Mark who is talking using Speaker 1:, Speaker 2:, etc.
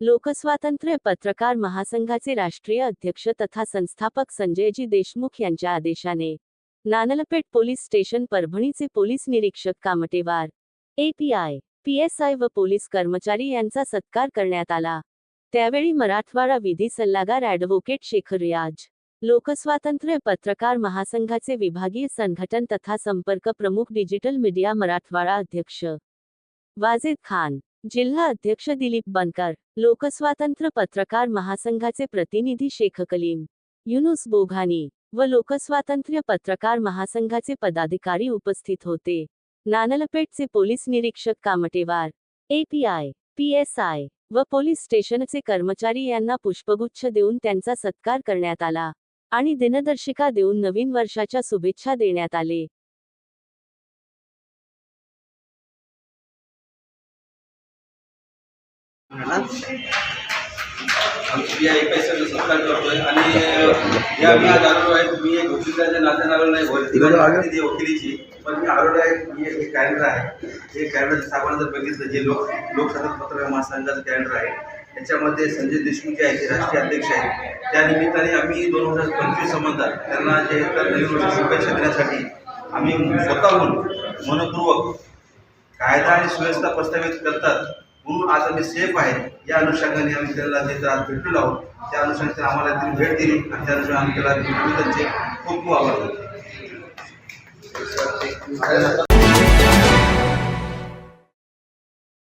Speaker 1: लोकस्वातंत्र्य पत्रकार महासंघाचे राष्ट्रीय अध्यक्ष तथा संस्थापक संजयजी देशमुख यांच्या आदेशाने नानलपेठ पोलीस स्टेशन परभणीचे पोलीस निरीक्षक कामटेवार एपीआय पीएसआय व पोलीस कर्मचारी यांचा सत्कार करण्यात आला. त्यावेळी मराठवाडा विधी सल्लागार ॲडव्होकेट शेखर रियाज लोकस्वातंत्र्य पत्रकार महासंघाचे विभागीय संघटन तथा संपर्क प्रमुख डिजिटल मीडिया मराठवाडा अध्यक्ष वाजिद खान जिल्हा अध्यक्ष दिलीप बनकर लोकस्वातंत्र्य पत्रकार महासंघाचे प्रतिनिधी शेख कलीम युनुस बोघानी व लोकस्वातंत्र्य पत्रकार महासंघाचे पदाधिकारी उपस्थित होते. नानलपेठचे पोलीस निरीक्षक कामटेवार एपीआय पीएसआय व पोलीस स्टेशनचे कर्मचारी यांना पुष्पगुच्छ देऊन त्यांचा सत्कार करण्यात आला आणि दिनदर्शिका देऊन नवीन वर्षाच्या शुभेच्छा देण्यात आले.
Speaker 2: आमची सत्कार करतोय आणि या मी आज आहे मी एक वकिलाच्या नात्याने आलेलो नाही वकिलाची. पण मी आलेलो आहे मी एक कॅलेंडर आहे. हे कॅलेंडर आपण जर बघितलं जे लोक लोकसत्ता पत्रकार महासंघाचं कॅलेंडर आहे त्याच्यामध्ये संजय देशमुख जे आहे ते राष्ट्रीय अध्यक्ष आहेत त्या निमित्ताने आम्ही दोन हजार पंचवीस संबंधात त्यांना जे नवीन वर्ष शुभेच्छा देण्यासाठी आम्ही स्वतःहून मनपूर्वक कायदा आणि सुव्यवस्था प्रस्थापित करतात. म्हणून आज आम्ही सेफ आहे. या अनुषंगाने आम्ही त्याला तिथं आज भेटलेलो आहोत त्या अनुषंगाने आम्हाला त्यांनी भेट दिली आणि त्या अनुषंगाने आम्ही त्याला त्यांचे खूप खूप आभार